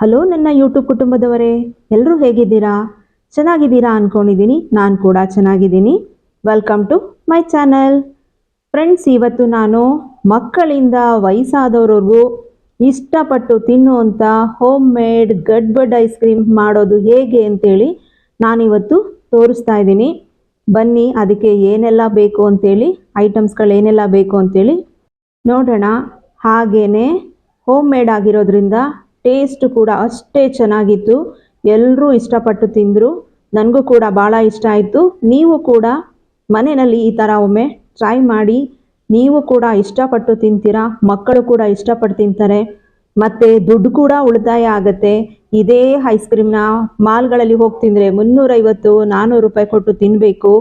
Hello ನನ್ನ YouTube ಕುಟುಂಬದವರೇ ಎಲ್ಲರೂ ಹೇಗಿದ್ದೀರಾ? ಚೆನ್ನಾಗಿದ್ದೀರಾ ಅಂದ್ಕೊಂಡಿದ್ದೀನಿ ನಾನು ಕೂಡ ಚೆನ್ನಾಗಿದ್ದೀನಿ. Welcome to my channel friends ಇವತ್ತು ನಾನು ಮಕ್ಕಳಿಂದ ವಯಸ್ಸಾದವ್ರಿಗೂ ಇಷ್ಟಪಟ್ಟು ತಿನ್ನುವಂಥ home made gadbad ice cream ಮಾಡೋದು ಹೇಗೆ ಅಂತೇಳಿ ನಾನಿವತ್ತು ತೋರಿಸ್ತಾ ಇದ್ದೀನಿ. ಬನ್ನಿ, ಅದಕ್ಕೆ ಏನೆಲ್ಲ ಬೇಕು ಅಂತೇಳಿ ಐಟಮ್ಸ್ಗಳು ಏನೆಲ್ಲ ಬೇಕು ಅಂತೇಳಿ ನೋಡೋಣ. ಹಾಗೇ ಹೋಮ್ ಮೇಡ್ ಆಗಿರೋದ್ರಿಂದ ಟೇಸ್ಟ್ ಕೂಡ ಅಷ್ಟೇ ಚೆನ್ನಾಗಿತ್ತು. ಎಲ್ಲರೂ ಇಷ್ಟಪಟ್ಟು ತಿಂದರು. ನನಗೂ ಕೂಡ ಭಾಳ ಇಷ್ಟ ಆಯಿತು. ನೀವು ಕೂಡ ಮನೆಯಲ್ಲಿ ಈ ಥರ ಒಮ್ಮೆ ಟ್ರೈ ಮಾಡಿ. ನೀವು ಕೂಡ ಇಷ್ಟಪಟ್ಟು ತಿಂತೀರಾ? ಮಕ್ಕಳು ಕೂಡ ಇಷ್ಟಪಟ್ಟು ತಿಂತಾರೆ. ಮತ್ತು ದುಡ್ಡು ಕೂಡ ಉಳಿತಾಯ ಆಗುತ್ತೆ. ಇದೇ ಐಸ್ ಕ್ರೀಮ್ನ ಮಾಲ್ಗಳಲ್ಲಿ ಹೋಗಿ ತಿಂದರೆ ಮುನ್ನೂರೈವತ್ತು ನಾನ್ನೂರು ರೂಪಾಯಿ ಕೊಟ್ಟು ತಿನ್ನಬೇಕು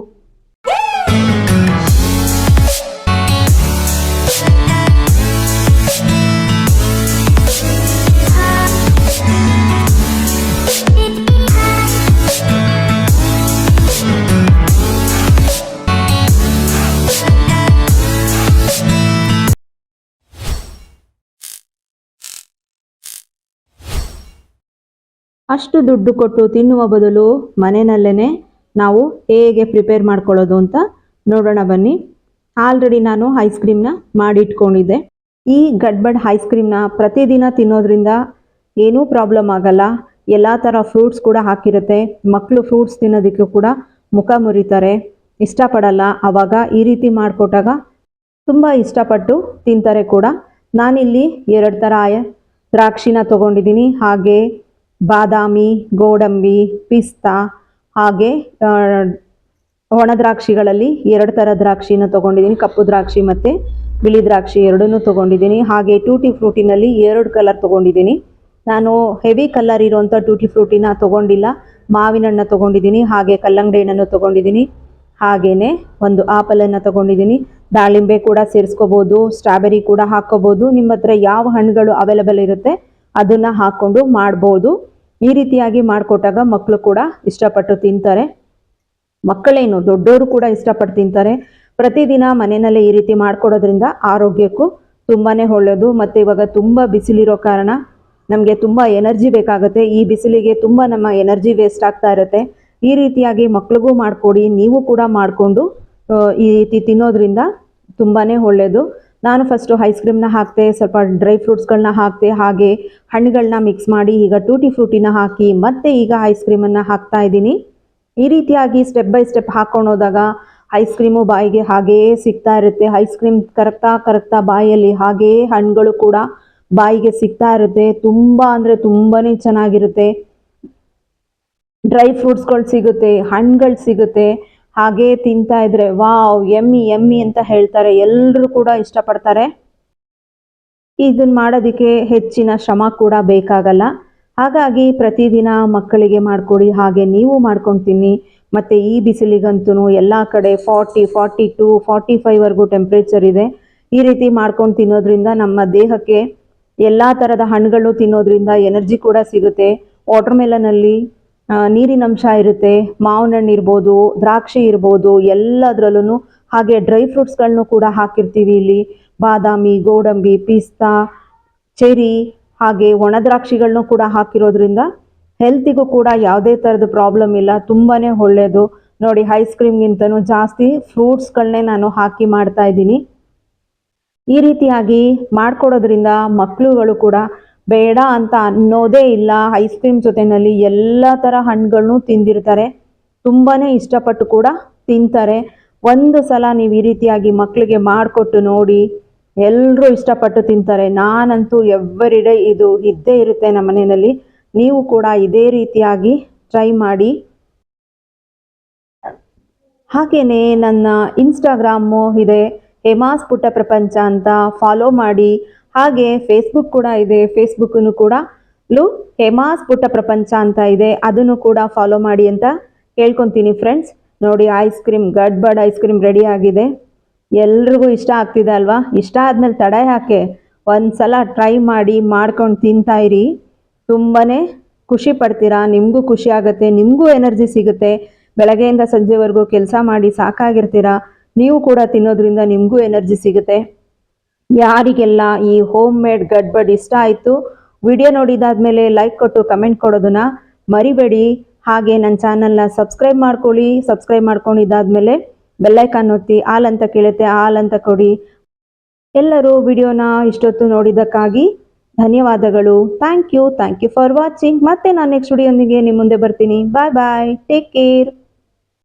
ಅಷ್ಟು ದುಡ್ಡು ಕೊಟ್ಟು ತಿನ್ನುವ ಬದಲು ಮನೆಯಲ್ಲೇ ನಾವು ಹೇಗೆ ಪ್ರಿಪೇರ್ ಮಾಡ್ಕೊಳ್ಳೋದು ಅಂತ ನೋಡೋಣ ಬನ್ನಿ. ಆಲ್ರೆಡಿ ನಾನು ಐಸ್ ಕ್ರೀಮ್ನ ಮಾಡಿಟ್ಕೊಂಡಿದ್ದೆ. ಈ ಗಡ್ಬಡ್ ಐಸ್ ಕ್ರೀಮ್ನ ಪ್ರತಿದಿನ ತಿನ್ನೋದ್ರಿಂದ ಏನೂ ಪ್ರಾಬ್ಲಮ್ ಆಗಲ್ಲ. ಎಲ್ಲ ಥರ ಫ್ರೂಟ್ಸ್ ಕೂಡ ಹಾಕಿರುತ್ತೆ. ಮಕ್ಕಳು ಫ್ರೂಟ್ಸ್ ತಿನ್ನೋದಕ್ಕೆ ಕೂಡ ಮುಖ ಮುರಿತಾರೆ. ಇಷ್ಟಪಡಲ್ಲ. ಆವಾಗ ಈ ರೀತಿ ಮಾಡಿಕೊಟ್ಟಾಗ ತುಂಬ ಇಷ್ಟಪಟ್ಟು ತಿಂತಾರೆ ಕೂಡ. ನಾನಿಲ್ಲಿ ಎರಡು ಥರ ದ್ರಾಕ್ಷಿನ ತೊಗೊಂಡಿದ್ದೀನಿ. ಹಾಗೆ ಬಾದಾಮಿ, ಗೋಡಂಬಿ, ಪಿಸ್ತಾ ಹಾಗೆ ಒಣ ದ್ರಾಕ್ಷಿಗಳಲ್ಲಿ ಎರಡು ಥರ ದ್ರಾಕ್ಷಿನ ತೊಗೊಂಡಿದ್ದೀನಿ. ಕಪ್ಪು ದ್ರಾಕ್ಷಿ ಮತ್ತು ಬಿಳಿ ದ್ರಾಕ್ಷಿ ಎರಡನ್ನೂ ತೊಗೊಂಡಿದ್ದೀನಿ. ಹಾಗೆ ಟೂಟಿ ಫ್ರೂಟಿನಲ್ಲಿ ಎರಡು ಕಲರ್ ತೊಗೊಂಡಿದ್ದೀನಿ. ನಾನು ಹೆವಿ ಕಲರ್ ಇರುವಂಥ ಟೂಟಿ ಫ್ರೂಟಿನ ತೊಗೊಂಡಿಲ್ಲ. ಮಾವಿನ ಹಣ್ಣು ತೊಗೊಂಡಿದ್ದೀನಿ, ಹಾಗೆ ಕಲ್ಲಂಗಡಿ ಹಣ್ಣನ್ನು ತೊಗೊಂಡಿದ್ದೀನಿ. ಹಾಗೆಯೇ ಒಂದು ಆಪಲನ್ನು ತೊಗೊಂಡಿದ್ದೀನಿ. ದಾಳಿಂಬೆ ಕೂಡ ಸೇರಿಸ್ಕೋಬೋದು, ಸ್ಟ್ರಾಬೆರಿ ಕೂಡ ಹಾಕ್ಕೋಬೋದು. ನಿಮ್ಮ ಯಾವ ಹಣ್ಣುಗಳು ಅವೈಲೇಬಲ್ ಇರುತ್ತೆ ಅದನ್ನು ಹಾಕ್ಕೊಂಡು ಮಾಡ್ಬೋದು. ಈ ರೀತಿಯಾಗಿ ಮಾಡಿಕೊಟ್ಟಾಗ ಮಕ್ಕಳು ಕೂಡ ಇಷ್ಟಪಟ್ಟು ತಿಂತಾರೆ. ಮಕ್ಕಳೇನು ದೊಡ್ಡವರು ಕೂಡ ಇಷ್ಟಪಟ್ಟು ತಿಂತಾರೆ. ಪ್ರತಿದಿನ ಮನೆಯಲ್ಲೇ ಈ ರೀತಿ ಮಾಡ್ಕೊಡೋದ್ರಿಂದ ಆರೋಗ್ಯಕ್ಕೂ ತುಂಬಾ ಒಳ್ಳೆಯದು ಮತ್ತು ಇವಾಗ ತುಂಬ ಬಿಸಿಲಿರೋ ಕಾರಣ ನಮಗೆ ತುಂಬ ಎನರ್ಜಿ ಬೇಕಾಗುತ್ತೆ. ಈ ಬಿಸಿಲಿಗೆ ತುಂಬ ನಮ್ಮ ಎನರ್ಜಿ ವೇಸ್ಟ್ ಆಗ್ತಾ ಇರುತ್ತೆ. ಈ ರೀತಿಯಾಗಿ ಮಕ್ಳಿಗೂ ಮಾಡಿಕೊಡಿ, ನೀವು ಕೂಡ ಮಾಡಿಕೊಂಡು ಈ ರೀತಿ ತಿನ್ನೋದ್ರಿಂದ ತುಂಬಾ ಒಳ್ಳೆಯದು ನಾನು ಫಸ್ಟು ಐಸ್ ಕ್ರೀಮ್ನ ಹಾಕ್ತೆ, ಸ್ವಲ್ಪ ಡ್ರೈ ಫ್ರೂಟ್ಸ್ಗಳನ್ನ ಹಾಕ್ತೆ, ಹಾಗೆ ಹಣ್ಣುಗಳನ್ನ ಮಿಕ್ಸ್ ಮಾಡಿ ಈಗ ಟೂಟಿ ಫ್ರೂಟಿನ ಹಾಕಿ ಮತ್ತೆ ಈಗ ಐಸ್ ಕ್ರೀಮನ್ನು ಹಾಕ್ತಾ ಇದ್ದೀನಿ. ಈ ರೀತಿಯಾಗಿ ಸ್ಟೆಪ್ ಬೈ ಸ್ಟೆಪ್ ಹಾಕ್ಕೊಂಡು ಹೋದಾಗ ಐಸ್ ಕ್ರೀಮು ಬಾಯಿಗೆ ಹಾಗೆಯೇ ಸಿಗ್ತಾ ಇರುತ್ತೆ. ಐಸ್ ಕ್ರೀಮ್ ಕರಗ್ತಾ ಕರಗ್ತಾ ಬಾಯಲ್ಲಿ ಹಾಗೆಯೇ ಹಣ್ಣುಗಳು ಕೂಡ ಬಾಯಿಗೆ ಸಿಗ್ತಾ ಇರುತ್ತೆ. ತುಂಬ ಅಂದರೆ ತುಂಬಾ ಚೆನ್ನಾಗಿರುತ್ತೆ. ಡ್ರೈ ಫ್ರೂಟ್ಸ್ಗಳು ಸಿಗುತ್ತೆ, ಹಣ್ಣುಗಳು ಸಿಗುತ್ತೆ. ಹಾಗೇ ತಿಂತಾ ಇದ್ರೆ, ವಾವ್, ಎಮ್ಮಿ ಎಮ್ಮಿ ಅಂತ ಹೇಳ್ತಾರೆ. ಎಲ್ಲರೂ ಕೂಡ ಇಷ್ಟಪಡ್ತಾರೆ. ಇದನ್ನ ಮಾಡೋದಕ್ಕೆ ಹೆಚ್ಚಿನ ಶ್ರಮ ಕೂಡ ಬೇಕಾಗಲ್ಲ. ಹಾಗಾಗಿ ಪ್ರತಿದಿನ ಮಕ್ಕಳಿಗೆ ಮಾಡಿಕೊಡಿ, ಹಾಗೆ ನೀವು ಮಾಡ್ಕೊಂಡು ತಿನ್ನಿ ಮತ್ತು ಈ ಬಿಸಿಲಿಗಂತೂ ಎಲ್ಲ ಕಡೆ ಫಾರ್ಟಿ ಫಾರ್ಟಿ ಟು, ಫಾರ್ಟಿ ಫೈವ್ವರೆಗೂ ಟೆಂಪ್ರೇಚರ್ ಇದೆ. ಈ ರೀತಿ ಮಾಡ್ಕೊಂಡು ತಿನ್ನೋದ್ರಿಂದ ನಮ್ಮ ದೇಹಕ್ಕೆ ಎಲ್ಲ ಥರದ ಹಣ್ಣುಗಳು ತಿನ್ನೋದ್ರಿಂದ ಎನರ್ಜಿ ಕೂಡ ಸಿಗುತ್ತೆ. ವಾಟರ್ ಮೆಲನಲ್ಲಿ ನೀರಿನಂಶ ಇರುತ್ತೆ, ಮಾವಿನ ಹಣ್ಣು ಇರ್ಬೋದು, ದ್ರಾಕ್ಷಿ ಇರ್ಬೋದು ಎಲ್ಲದರಲ್ಲೂ ಹಾಗೆ ಡ್ರೈ ಫ್ರೂಟ್ಸ್ಗಳನ್ನು ಕೂಡ ಹಾಕಿರ್ತೀವಿ ಇಲ್ಲಿ. ಬಾದಾಮಿ, ಗೋಡಂಬಿ, ಪಿಸ್ತಾ ಚೆರಿ ಹಾಗೆ ಒಣ ದ್ರಾಕ್ಷಿಗಳನ್ನು ಕೂಡ ಹಾಕಿರೋದ್ರಿಂದ ಹೆಲ್ತಿಗೂ ಕೂಡ ಯಾವುದೇ ಥರದ ಪ್ರಾಬ್ಲಮ್ ಇಲ್ಲ ತುಂಬಾ ಒಳ್ಳೆಯದು ನೋಡಿ ಐಸ್ ಕ್ರೀಮ್ಗಿಂತನೂ ಜಾಸ್ತಿ ಫ್ರೂಟ್ಸ್ಗಳನ್ನೇ ನಾನು ಹಾಕಿ ಮಾಡ್ತಾ ಇದ್ದೀನಿ. ಈ ರೀತಿಯಾಗಿ ಮಾಡ್ಕೊಡೋದ್ರಿಂದ ಮಕ್ಕಳುಗಳು ಕೂಡ ಬೇಡ ಅಂತ ಅನ್ನೋದೇ ಇಲ್ಲ. ಐಸ್ ಕ್ರೀಮ್ ಜೊತೆನಲ್ಲಿ ಎಲ್ಲ ಥರ ಹಣ್ಣುಗಳನ್ನು ತಿಂದಿರ್ತಾರೆ. ತುಂಬಾ ಇಷ್ಟಪಟ್ಟು ಕೂಡ ತಿಂತಾರೆ. ಒಂದು ಸಲ ನೀವು ಈ ರೀತಿಯಾಗಿ ಮಕ್ಕಳಿಗೆ ಮಾಡಿಕೊಟ್ಟು ನೋಡಿ ಎಲ್ಲರೂ ಇಷ್ಟಪಟ್ಟು ತಿಂತಾರೆ. ನಾನಂತೂ ಎವ್ರಿ ಡೇ ಇದು ಇದ್ದೇ ಇರುತ್ತೆ ನಮ್ಮ ಮನೆಯಲ್ಲಿ. ನೀವು ಕೂಡ ಇದೇ ರೀತಿಯಾಗಿ ಟ್ರೈ ಮಾಡಿ. ಹಾಗೆಯೇ ನನ್ನ ಇನ್ಸ್ಟಾಗ್ರಾಮು ಇದೆ. ಹೇಮಾಸ್ ಪುಟ್ಟ ಪ್ರಪಂಚ ಅಂತ ಫಾಲೋ ಮಾಡಿ. ಹಾಗೆ ಫೇಸ್ಬುಕ್ ಕೂಡ ಇದೆ. ಫೇಸ್ಬುಕ್ಕನ್ನು ಕೂಡ ಲು ಹೇಮಾಸ್ ಪುಟ್ಟ ಪ್ರಪಂಚ ಅಂತ ಇದೆ. ಅದನ್ನು ಕೂಡ ಫಾಲೋ ಮಾಡಿ ಅಂತ ಕೇಳ್ಕೊತೀನಿ ಫ್ರೆಂಡ್ಸ್ ನೋಡಿ ice cream gadbad ice cream ready ಆಗಿದೆ. ಎಲ್ರಿಗೂ ಇಷ್ಟ ಆಗ್ತಿದೆ ಅಲ್ವಾ? ಇಷ್ಟ ಆದಮೇಲೆ ತಡೆ ಹಾಕೆ. ಒಂದು ಸಲ ಟ್ರೈ ಮಾಡಿ, ಮಾಡ್ಕೊಂಡು ತಿಂತಾ ಇರಿ. ತುಂಬಾ ಖುಷಿ ಪಡ್ತೀರಾ? ನಿಮಗೂ ಖುಷಿ ಆಗುತ್ತೆ, ನಿಮಗೂ ಎನರ್ಜಿ ಸಿಗುತ್ತೆ. ಬೆಳಗ್ಗೆಯಿಂದ ಸಂಜೆವರೆಗೂ ಕೆಲಸ ಮಾಡಿ ಸಾಕಾಗಿರ್ತೀರಾ? ನೀವು ಕೂಡ ತಿನ್ನೋದ್ರಿಂದ ನಿಮಗೂ ಎನರ್ಜಿ ಸಿಗುತ್ತೆ. ಯಾರಿಗೆಲ್ಲ ಈ ಹೋಮ್ ಮೇಡ್ ಗಡ್ಬಡ್ ಇಷ್ಟ ಆಯಿತು ವಿಡಿಯೋ ನೋಡಿದಾದ್ಮೇಲೆ ಲೈಕ್ ಕೊಟ್ಟು ಕಮೆಂಟ್ ಕೊಡೋದನ್ನ ಮರಿಬೇಡಿ. ಹಾಗೆ ನನ್ನ ಚಾನಲ್ನ ಸಬ್ಸ್ಕ್ರೈಬ್ ಮಾಡ್ಕೊಳ್ಳಿ. ಸಬ್ಸ್ಕ್ರೈಬ್ ಮಾಡ್ಕೊಂಡಿದ್ದಾದ್ಮೇಲೆ ಬೆಲ್ಲೈಕಾನ್ ಒತ್ತಿ, ಆಲ್ ಅಂತ ಕೇಳುತ್ತೆ, ಆಲ್ ಅಂತ ಕೊಡಿ. ಎಲ್ಲರೂ ವಿಡಿಯೋನ ಇಷ್ಟೊತ್ತು ನೋಡಿದ್ದಕ್ಕಾಗಿ ಧನ್ಯವಾದಗಳು. Thank you thank you for watching ಮತ್ತೆ ನಾನು ನೆಕ್ಸ್ಟ್ ವಿಡಿಯೋನಿಗೆ ನಿಮ್ಮ ಮುಂದೆ ಬರ್ತೀನಿ. ಬಾಯ್ ಬಾಯ್ ಟೇಕ್ ಕೇರ್